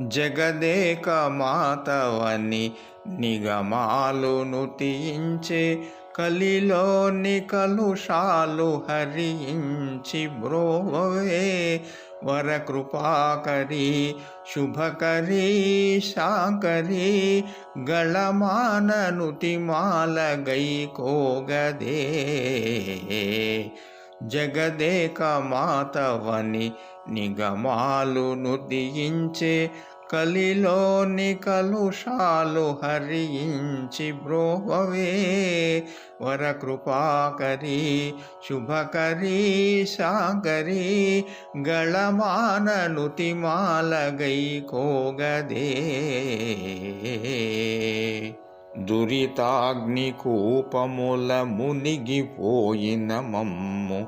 జగదేక మాతవని నిగమాలు నుతించే కలిలోని కలుషాలు హరించి బ్రోవే. వరకృపాకరి శుభకరి శాంకరి గళమాననుతిమాల గై కోగదే. జగదేక మాతవని నిగమాలు నుదియించే కలిలోని కలుషాలు హరించి బ్రోహవే. వరకృపాకరీ శుభకరీ సాగరీ గళమాననుతిమాలగై కోగదే. దురితాగ్నికూపముల మునిగిపోయిన మమ్ము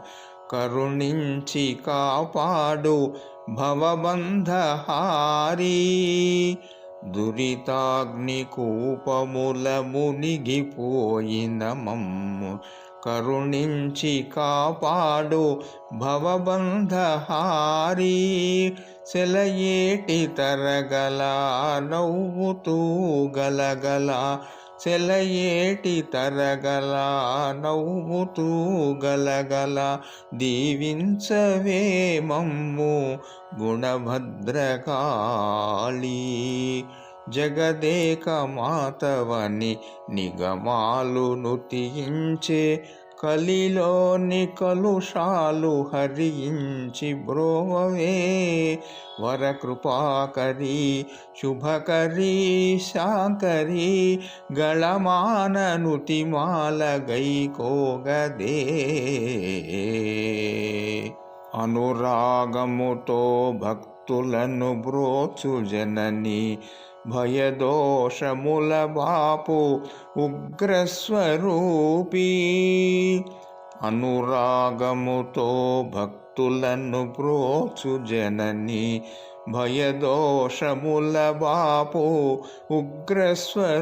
కరుణించి కాపాడు భవబంధహారీ. దురితాగ్నికూపముల మునిగిపోయిన మమ్ము కరుణించి కాపాడు భవబంధహారీ. సెలయేటి తరగల నవ్వుతూ గలగల. సెలయేటి తరగల నవ్వుతూ గలగల. దీవించవే మమ్ము గుణభద్రకాళీ. జగదేక మాతవని నిగమాలు నుతించే కలిలోని కలుషాలు హరించి బ్రోవే వరకృపాకరి శుభకరి శాంకరి గళమాననుతిమాల గైకోగదే. అనురాగముతో భక్తులను బ్రోచు జనని భయదోషముల బాపు ఉగ్రస్వరూపీ. అనురాగముతో భక్తులను ప్రోచు జనని భయదోషముల బాపు ఉగ్రస్వరూపీ.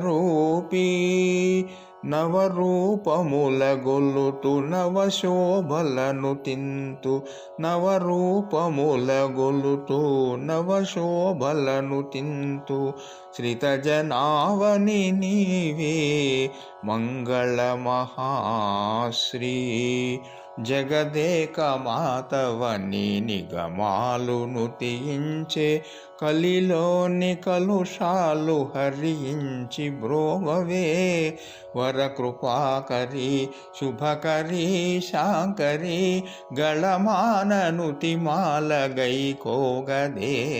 నవరూపముల గొల్లుతు నవశోభలను తింతు నవరూపముల గొల్లుతూ నవశోభలను తింతు శ్రితజనావని నీవే మంగళ మహాశ్రీ జగదేక మాతవని నిగమాలును తీయించే కలిలోని కలుషాలు హరించి బ్రోవవే వరకృపాకరి శుభకరి శాంకరి గళమాననుతిమాల గై కోగదే.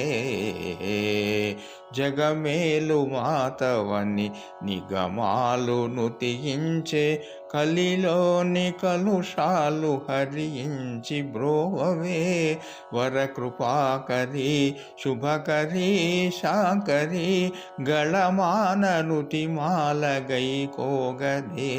జగమేలు మాతవని నిగమాలు నుతియించే కలిలోని కలుషాలు హరించి బ్రోవే వరకృపాకరి శుభకరి శాంకరి గళమాననుతిమాల మాలగై కోగదే.